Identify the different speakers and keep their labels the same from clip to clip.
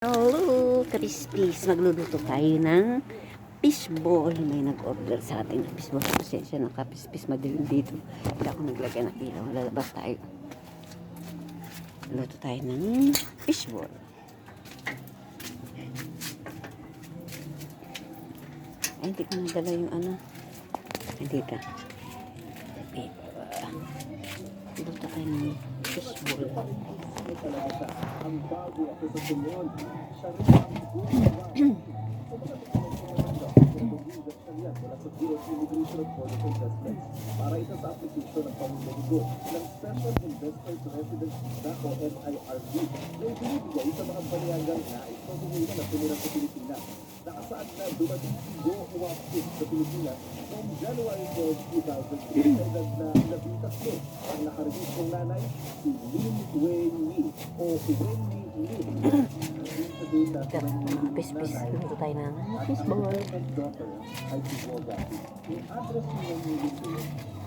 Speaker 1: Hello, kapispis. Magluluto tayo ng fishball. May nag-order sa atin ng fishball. Pasensya ng kapispis. Madilim dito. Hindi ako naglagay ng ilaw. Lalabas tayo. Luto tayo ng fishball. Ay, hindi ko nadala yung ano. Hindi ka. Luto tayo ng fishball.
Speaker 2: Buong mula sa Bureau of Immigration and Foreign Investments para ito sa application ng pamumulo ng Special Investor to Residence Visa o SIRV na ibinibigay sa mga panayagang nais pamumulo na tumira sa Pilipinas. Nakasaad na dumating si Go Huapit sa Pilipinas noong January 12, 2003 sa na labing tatlo. Ang nakarelease kong nanay, si Lin Wen Yi o Wen Yi Ang
Speaker 1: Mga pispis. Luto tayo ng
Speaker 2: daughter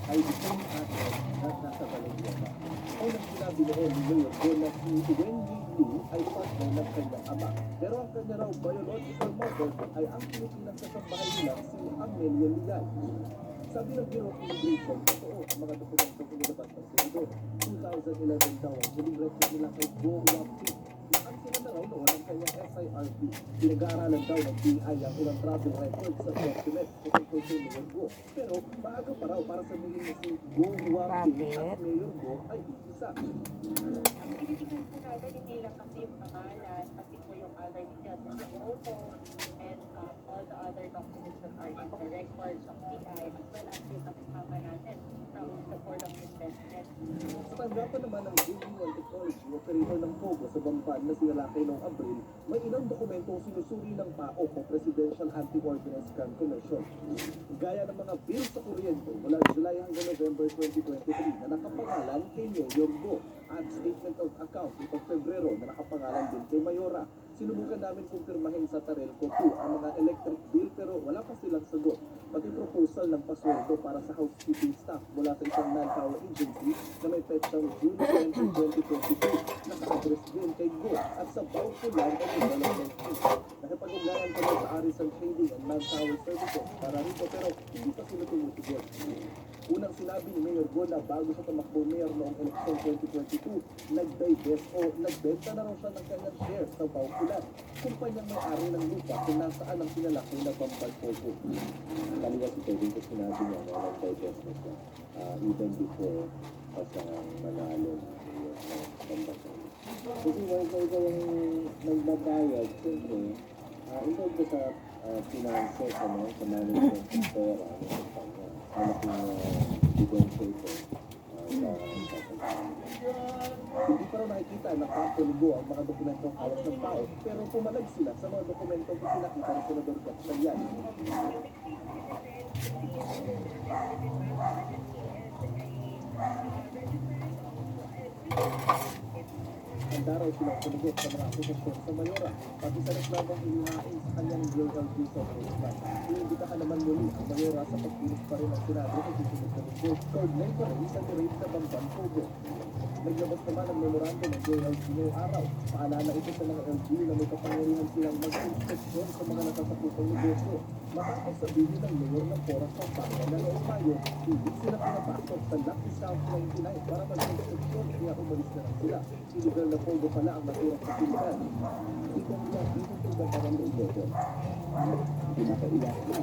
Speaker 2: ay same address na nasa Valenzuela. Unang sinabi noon ni Mayor Go na si Wenyi Lin ay partner ng kanyang ama. Pero ang kanya raw biological mother ay ang Pilipinas sa sambahay nila si Amelia Ligan. Sabi ng Bureau of Immigration, totoo ang mga dokumentong inilabas ng Senador. 2011 daw ang huling record nila kay Go Wapit. Ang sila na raw noon ang kanyang SIRP. Pinag-aaralan daw ng BI ang ilang travel records sa document tungkol kay Mayor Go. Pero maaga pa raw para sabihin na si Go Wapit at Mayor Go ay isa.
Speaker 3: ang tinitingnan po natin hindi lang kasi yung pati po yung other details ng and other documents that are in the records of PI as well as yung kasama natin from the Board of.
Speaker 2: Tanggapan naman ng JB1 Technology, operator ng Pogo sa Bamban na si Lalaki noong Abril, may ilang dokumentong sinusuri ng PAO o Presidential Anti-Ordinance Crime Commission. Gaya ng mga bill sa kuryente mula July hanggang November 2023 na nakapangalan kay Mayor Go at statement of account itong Pebrero na nakapangalan din kay Mayora. Sinubukan namin kumpirmahin sa Tarelco 2 ang mga electric bill pero wala pa silang sagot. Pati proposal pasweldo para sa housekeeping staff mula sa isang manpower agency na may petsang June 20, 2022 naka-address din kay Go at sa Bauco Land and Development Inc. Nakipag-ugnayan kami sa Arison Trading and Manpower Services para rito pero hindi pa sila tumutugon. Unang sinabi ni Mayor Go na bago sa tumakbo mayor noong eleksyon 2022, nag-divest o nagbenta na raw siya ng kanyang shares sa Baukulan, kumpanyang may-ari ng lupa kung nasaan ang pinalaki na Pampalpogo. Kaliwa si Kevin ko sinabi niya na nag-divest na siya uh, even before pa siya manalo ng Pampalpogo. Kasi why ba yung nagbabayad, siyempre, uh, involved ka sa uh, finances, ano, sa management ng pera ng kumpanya. Malaking uh, differentiator uh, sa hindi pa raw nakikita na kapaligo ang mga dokumentong hawak ng tao, pero pumalag sila sa mga dokumentong ipinakita ni Senador Gatchalian. Handa raw silang sumagot sa mga akusasyon sa Mayora, pati sa reklamong inihain sa kanyang JLG sa Ombudsman. Iimbitahan naman muli ang Mayora sa pagpilit pa rin ang Senado sa susunod na linggo. Coordinate pa rin sa tirate sa Pogo. Naglabas naman ang memorandum ng JLG ngayong araw. Paalala ito sa mga LG na may kapangyarihan silang mag-inspeksyon sa mga nakasakupang negosyo. Matapos sabihin ng mayor ng Poras ng Panga na noong Mayo, hindi sila pinapasok sa Lucky South 99 para mag-inspeksyon kaya umalis na lang sila. Na pogo pala ang naturang fasilidad. Dito nila, dito po ba parang illegal? Pinakaiyak na.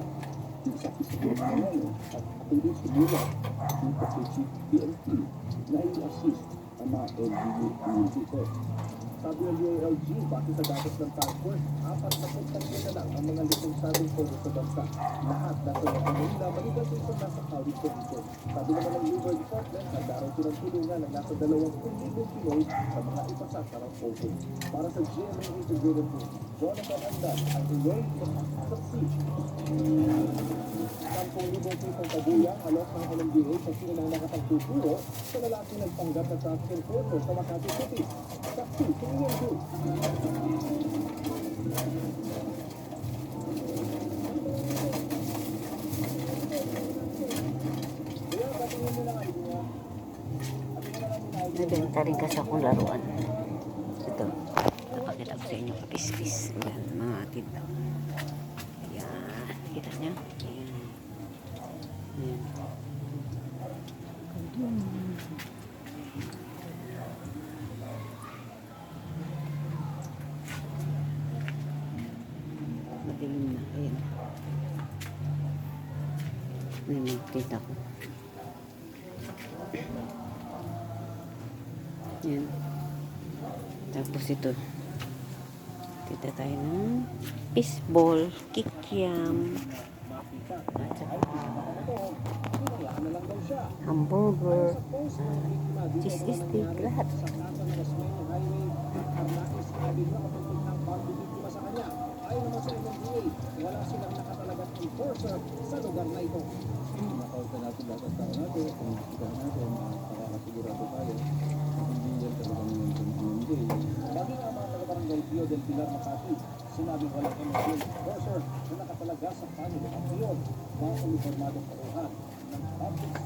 Speaker 2: Yung sa fiscal na ngayon at hindi siguro dito sa PNP na i-assist ang mga ng UALG, base sa datos ng task force, apat na kumpanya na lang ang mga lisensabing pogo sa bansa. Lahat nasa Metro Manila, maliban sa isang nasa Cavite Provision. Sabi naman ng Labor Department, raw silang tulungan ng nasa dalawang kuligong Pinoy sa mga ipasasarang pogo. Para sa GMA Integrated News, Jonathan Andan, ang inyong saksi. 10,000 tipong kabuya, alok ng LMDA sa sino mga nakapagtuturo sa lalaki nagpanggap na traffic enforcer sa Makati City. Saksi, tingin yun.
Speaker 1: Nabenta rin kasi akong laruan. Ito. Napakita ko sa inyo kapispis. piece. Yan, mga tindaw. Ayan. Kita niya? Ayan. Ayan. Madilim na. Ayan. Ayan, mga tita ko. Ayan. Tapos ito. Tita tayo ng fishball, kikiam, at saka hamburger,
Speaker 2: dito
Speaker 1: cheese stick, lahat.
Speaker 2: Ayon naman sa MMDA, wala silang nakatalagang enforcer sa lugar na ito.
Speaker 4: Makauta natin lahat ng tao natin, kung kita natin, makakasigurado tayo. Hindi yan talaga ng MMD.
Speaker 2: Maging ang mga Pio del Pilar Makati, sinabing walang MMDA enforcer na nakatalaga sa panyo at iyon, mga uniformadong kauhan ng public